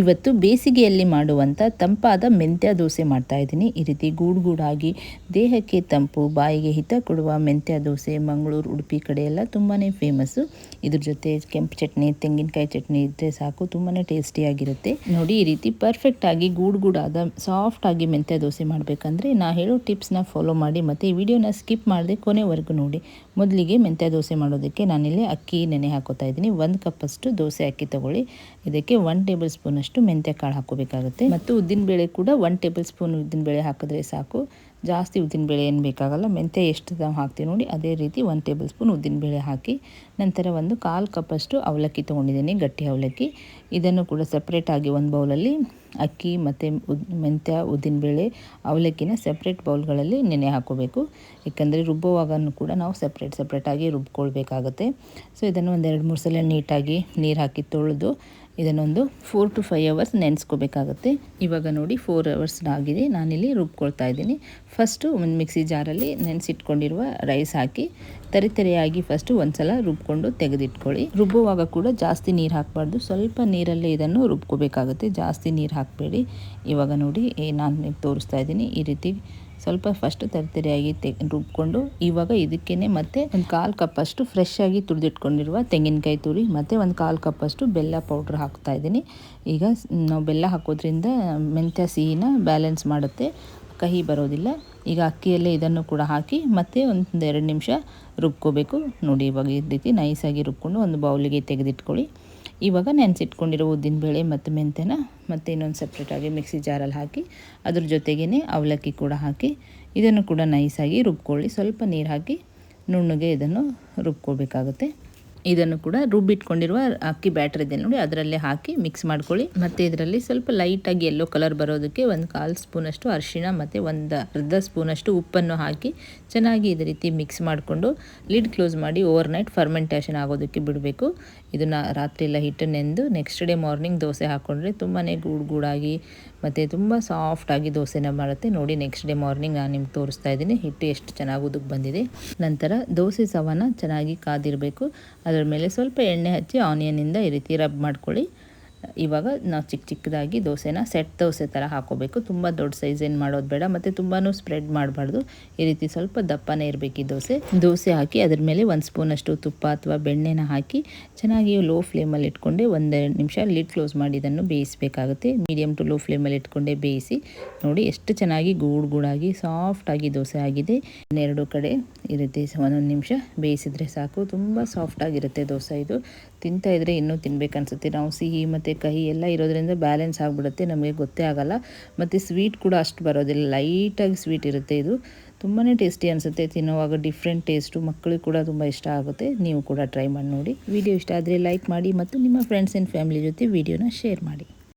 ಇವತ್ತು ಬೇಸಿಗೆಯಲ್ಲಿ ಮಾಡುವಂಥ ತಂಪಾದ ಮೆಂತ್ಯ ದೋಸೆ ಮಾಡ್ತಾ ಇದ್ದೀನಿ. ಈ ರೀತಿ ಗೂಡುಗೂಡಾಗಿ ದೇಹಕ್ಕೆ ತಂಪು, ಬಾಯಿಗೆ ಹಿತ ಕೊಡುವ ಮೆಂತ್ಯ ದೋಸೆ, ಮಂಗಳೂರು, ಉಡುಪಿ ಕಡೆ ಎಲ್ಲ ತುಂಬಾ ಫೇಮಸ್ಸು. ಇದ್ರ ಜೊತೆ ಕೆಂಪು ಚಟ್ನಿ, ತೆಂಗಿನಕಾಯಿ ಚಟ್ನಿ ಇದ್ದರೆ ಸಾಕು ತುಂಬಾ ಟೇಸ್ಟಿಯಾಗಿರುತ್ತೆ. ನೋಡಿ, ಈ ರೀತಿ ಪರ್ಫೆಕ್ಟಾಗಿ ಗೂಡುಗೂಡಾದ ಸಾಫ್ಟಾಗಿ ಮೆಂತ್ಯ ದೋಸೆ ಮಾಡಬೇಕಂದ್ರೆ ನಾ ಹೇಳೋ ಟಿಪ್ಸ್ನ ಫಾಲೋ ಮಾಡಿ, ಮತ್ತು ಈ ವಿಡಿಯೋನ ಸ್ಕಿಪ್ ಮಾಡದೆ ಕೊನೆವರೆಗೂ ನೋಡಿ. ಮೊದಲಿಗೆ ಮೆಂತ್ಯ ದೋಸೆ ಮಾಡೋದಕ್ಕೆ ನಾನಿಲ್ಲಿ ಅಕ್ಕಿ, ನೆನೆ ಹಾಕೋತಾ ಇದ್ದೀನಿ. ಒಂದು ಕಪ್ಪಷ್ಟು ದೋಸೆ ಅಕ್ಕಿ ತಗೊಳ್ಳಿ. ಇದಕ್ಕೆ ಒನ್ ಟೇಬಲ್ ಸ್ಪೂನಷ್ಟು ಕಾಳು ಹಾಕೋಬೇಕಾಗುತ್ತೆ ಮತ್ತು ಉದ್ದಿನಬೇಳೆ ಕೂಡ ಒನ್ ಟೇಬಲ್ ಸ್ಪೂನ್ ಉದ್ದಿನಬೇಳೆ ಹಾಕಿದ್ರೆ ಸಾಕು. ಜಾಸ್ತಿ ಉದ್ದಿನಬೇಳೆ ಏನು ಬೇಕಾಗಲ್ಲ. ಮೆಂತ್ಯ ಎಷ್ಟು ನಾವು ಹಾಕ್ತೀವಿ ನೋಡಿ, ಅದೇ ರೀತಿ ಒನ್ ಟೇಬಲ್ ಸ್ಪೂನ್ ಉದ್ದಿನಬೇಳೆ ಹಾಕಿ, ನಂತರ ಒಂದು ಕಾಲು ಕಪ್ಪಷ್ಟು ಅವಲಕ್ಕಿ ತೊಗೊಂಡಿದ್ದೀನಿ, ಗಟ್ಟಿ ಅವಲಕ್ಕಿ. ಇದನ್ನು ಕೂಡ ಸಪ್ರೇಟಾಗಿ ಒಂದು ಬೌಲಲ್ಲಿ ಅಕ್ಕಿ ಮತ್ತು ಮೆಂತ್ಯ ಉದ್ದಿನಬೇಳೆ ಅವಲಕ್ಕಿನ ಸಪ್ರೇಟ್ ಬೌಲ್ಗಳಲ್ಲಿ ನೆನೆ ಹಾಕೋಬೇಕು ಏಕೆಂದರೆ ರುಬ್ಬುವಾಗನೂ ಕೂಡ ನಾವು ಸಪ್ರೇಟ್ ಸಪ್ರೇಟಾಗಿ ರುಬ್ಕೊಳ್ಬೇಕಾಗುತ್ತೆ. ಸೊ ಇದನ್ನು ಒಂದೆರಡು ಮೂರು ಸಲ ನೀಟಾಗಿ ನೀರು ಹಾಕಿ ತೊಳೆದು ಇದನ್ನೊಂದು ಫೋರ್ ಟು ಫೈವ್ ಅವರ್ಸ್ ನೆನೆಸ್ಕೋಬೇಕಾಗುತ್ತೆ. ಇವಾಗ ನೋಡಿ ಫೋರ್ ಅವರ್ಸ್ ಆಗಿದೆ. ನಾನಿಲ್ಲಿ ರುಬ್ಕೊಳ್ತಾ ಇದ್ದೀನಿ. ಫಸ್ಟು ಒಂದು ಮಿಕ್ಸಿ ಜಾರಲ್ಲಿ ನೆನೆಸಿಟ್ಕೊಂಡಿರುವ ರೈಸ್ ಹಾಕಿ ತರಿತರಿಯಾಗಿ ಫಸ್ಟು ಒಂದು ಸಲ ರುಬ್ಕೊಂಡು ತೆಗೆದಿಟ್ಕೊಳ್ಳಿ. ರುಬ್ಬುವಾಗ ಕೂಡ ಜಾಸ್ತಿ ನೀರು ಹಾಕಬಾರ್ದು. ಸ್ವಲ್ಪ ನೀರಲ್ಲೇ ಇದನ್ನು ರುಬ್ಕೋಬೇಕಾಗುತ್ತೆ. ಜಾಸ್ತಿ ನೀರು ಹಾಕಬೇಡಿ. ಇವಾಗ ನೋಡಿ ನಾನು ತೋರಿಸ್ತಾ ಇದ್ದೀನಿ. ಈ ರೀತಿ ಸ್ವಲ್ಪ ಫಸ್ಟ್ ತರಿತರಿಯಾಗಿ ತೆ ರುಬ್ಕೊಂಡು ಇವಾಗ ಇದಕ್ಕೇ ಮತ್ತೆ ಒಂದು ಕಾಲು ಕಪ್ಪಷ್ಟು ಫ್ರೆಶ್ ಆಗಿ ತುರಿದಿಟ್ಕೊಂಡಿರುವ ತೆಂಗಿನಕಾಯಿ ತುರಿ, ಮತ್ತು ಒಂದು ಕಾಲು ಕಪ್ಪಷ್ಟು ಬೆಲ್ಲ ಪೌಡ್ರ್ ಹಾಕ್ತಾ ಇದ್ದೀನಿ. ಈಗ ನಾವು ಬೆಲ್ಲ ಹಾಕೋದ್ರಿಂದ ಮೆಂತ್ಯ, ಸಿಹಿನ ಬ್ಯಾಲೆನ್ಸ್ ಮಾಡುತ್ತೆ. ಕಹಿ ಬರೋದಿಲ್ಲ. ಈಗ ಅಕ್ಕಿಯಲ್ಲೇ ಇದನ್ನು ಕೂಡ ಹಾಕಿ ಮತ್ತೆ ಒಂದು ಎರಡು ನಿಮಿಷ ರುಬ್ಕೋಬೇಕು. ನೋಡಿ ಇವಾಗ ಈ ರೀತಿ ನೈಸಾಗಿ ರುಬ್ಕೊಂಡು ಒಂದು ಬೌಲಿಗೆ ತೆಗೆದಿಟ್ಕೊಳ್ಳಿ. ಇವಾಗ ನೆನೆಸಿಟ್ಕೊಂಡಿರೋ ಉದ್ದಿನಬೇಳೆ ಮತ್ತು ಮೆಂತ್ಯನ ಮತ್ತು ಇನ್ನೊಂದು ಸಪ್ರೇಟಾಗಿ ಮಿಕ್ಸಿ ಜಾರಲ್ಲಿ ಹಾಕಿ ಅದ್ರ ಜೊತೆಗೇ ಅವಲಕ್ಕಿ ಕೂಡ ಹಾಕಿ ಇದನ್ನು ಕೂಡ ನೈಸಾಗಿ ರುಬ್ಕೊಳ್ಳಿ. ಸ್ವಲ್ಪ ನೀರು ಹಾಕಿ ನುಣ್ಣಗೆ ಇದನ್ನು ರುಬ್ಕೋಬೇಕಾಗುತ್ತೆ. ಇದನ್ನು ಕೂಡ ರುಬ್ಬಿಟ್ಕೊಂಡಿರುವ ಅಕ್ಕಿ ಬ್ಯಾಟರ್ ಇದೆ ನೋಡಿ, ಅದರಲ್ಲೇ ಹಾಕಿ ಮಿಕ್ಸ್ ಮಾಡ್ಕೊಳ್ಳಿ. ಮತ್ತು ಇದರಲ್ಲಿ ಸ್ವಲ್ಪ ಲೈಟಾಗಿ ಎಲ್ಲೋ ಕಲರ್ ಬರೋದಕ್ಕೆ ಒಂದು ಕಾಲು ಸ್ಪೂನಷ್ಟು ಅರಿಶಿಣ, ಮತ್ತು ಒಂದು ಅರ್ಧ ಸ್ಪೂನಷ್ಟು ಉಪ್ಪನ್ನು ಹಾಕಿ ಚೆನ್ನಾಗಿ ಇದೇ ರೀತಿ ಮಿಕ್ಸ್ ಮಾಡಿಕೊಂಡು ಲಿಡ್ ಕ್ಲೋಸ್ ಮಾಡಿ ಓವರ್ ನೈಟ್ ಫರ್ಮೆಂಟೇಷನ್ ಆಗೋದಕ್ಕೆ ಬಿಡಬೇಕು. ಇದನ್ನು ರಾತ್ರಿ ಎಲ್ಲ ಹಿಟ್ಟು ನೆಂದು ನೆಕ್ಸ್ಟ್ ಡೇ ಮಾರ್ನಿಂಗ್ ದೋಸೆ ಹಾಕ್ಕೊಂಡ್ರೆ ತುಂಬಾ ಗೂಡು ಗೂಡಾಗಿ ಮತ್ತು ತುಂಬ ಸಾಫ್ಟಾಗಿ ದೋಸೆನ ಮಾಡುತ್ತೆ. ನೋಡಿ ನೆಕ್ಸ್ಟ್ ಡೇ ಮಾರ್ನಿಂಗ್ ನಾನು ನಿಮ್ಗೆ ತೋರಿಸ್ತಾ ಇದ್ದೀನಿ, ಹಿಟ್ಟು ಎಷ್ಟು ಚೆನ್ನಾಗಿ ಉದುಕ್ ಬಂದಿದೆ. ನಂತರ ದೋಸೆ ಸವನ ಚೆನ್ನಾಗಿ ಕಾದಿರಬೇಕು. ಅದರ ಮೇಲೆ ಸ್ವಲ್ಪ ಎಣ್ಣೆ ಹಚ್ಚಿ ಆನಿಯನಿಂದ ಈ ರೀತಿ ರಬ್ ಮಾಡ್ಕೊಳ್ಳಿ. ಇವಾಗ ನಾವು ಚಿಕ್ಕ ಚಿಕ್ಕದಾಗಿ ದೋಸೆನ ಸೆಟ್ ದೋಸೆ ಥರ ಹಾಕೋಬೇಕು. ತುಂಬ ದೊಡ್ಡ ಸೈಜ್ ಏನು ಮಾಡೋದು ಬೇಡ, ಮತ್ತು ತುಂಬಾ ಸ್ಪ್ರೆಡ್ ಮಾಡಬಾರ್ದು. ಈ ರೀತಿ ಸ್ವಲ್ಪ ದಪ್ಪನೇ ಇರಬೇಕು ಈ ದೋಸೆ. ದೋಸೆ ಹಾಕಿ ಅದ್ರ ಮೇಲೆ ಒಂದು ಸ್ಪೂನಷ್ಟು ತುಪ್ಪ ಅಥವಾ ಬೆಣ್ಣೆನ ಹಾಕಿ ಚೆನ್ನಾಗಿ ಲೋ ಫ್ಲೇಮಲ್ಲಿ ಇಟ್ಕೊಂಡೆ ಒಂದೆರಡು ನಿಮಿಷ ಲಿಡ್ ಕ್ಲೋಸ್ ಮಾಡಿ ಇದನ್ನು ಬೇಯಿಸಬೇಕಾಗುತ್ತೆ. ಮೀಡಿಯಮ್ ಟು ಲೋ ಫ್ಲೇಮಲ್ಲಿ ಇಟ್ಕೊಂಡೆ ಬೇಯಿಸಿ ನೋಡಿ ಎಷ್ಟು ಚೆನ್ನಾಗಿ ಗೂಡು ಗೂಡಾಗಿ ಸಾಫ್ಟಾಗಿ ದೋಸೆ ಆಗಿದೆ. ಎರಡು ಕಡೆ ಈ ರೀತಿ ಒಂದೊಂದು ನಿಮಿಷ ಬೇಯಿಸಿದ್ರೆ ಸಾಕು. ತುಂಬ ಸಾಫ್ಟಾಗಿರುತ್ತೆ ದೋಸೆ ಇದು. ತಿಂತಾ ಇದ್ರೆ ಇನ್ನೂ ತಿನ್ಬೇಕನ್ಸುತ್ತೆ. ನಾವು ಸಿಹಿ ಮತ್ತು ಕಹಿ ಎಲ್ಲ ಇರೋದ್ರಿಂದ ಬ್ಯಾಲೆನ್ಸ್ ಆಗಿಬಿಡುತ್ತೆ, ನಮಗೆ ಗೊತ್ತೇ ಆಗಲ್ಲ. ಮತ್ತು ಸ್ವೀಟ್ ಕೂಡ ಅಷ್ಟು ಬರೋದಿಲ್ಲ. ಲೈಟಾಗಿ ಸ್ವೀಟ್ ಇರುತ್ತೆ ಇದು. ತುಂಬಾ ಟೇಸ್ಟಿ ಅನಿಸುತ್ತೆ, ತಿನ್ನುವಾಗ ಡಿಫ್ರೆಂಟ್ ಟೇಸ್ಟು, ಮಕ್ಕಳಿಗೆ ಕೂಡ ತುಂಬ ಇಷ್ಟ ಆಗುತ್ತೆ. ನೀವು ಕೂಡ ಟ್ರೈ ಮಾಡಿ ನೋಡಿ. ವಿಡಿಯೋ ಇಷ್ಟ ಆದರೆ ಲೈಕ್ ಮಾಡಿ ಮತ್ತು ನಿಮ್ಮ ಫ್ರೆಂಡ್ಸ್ ಆ್ಯಂಡ್ ಫ್ಯಾಮಿಲಿ ಜೊತೆ ವಿಡಿಯೋನ ಶೇರ್ ಮಾಡಿ.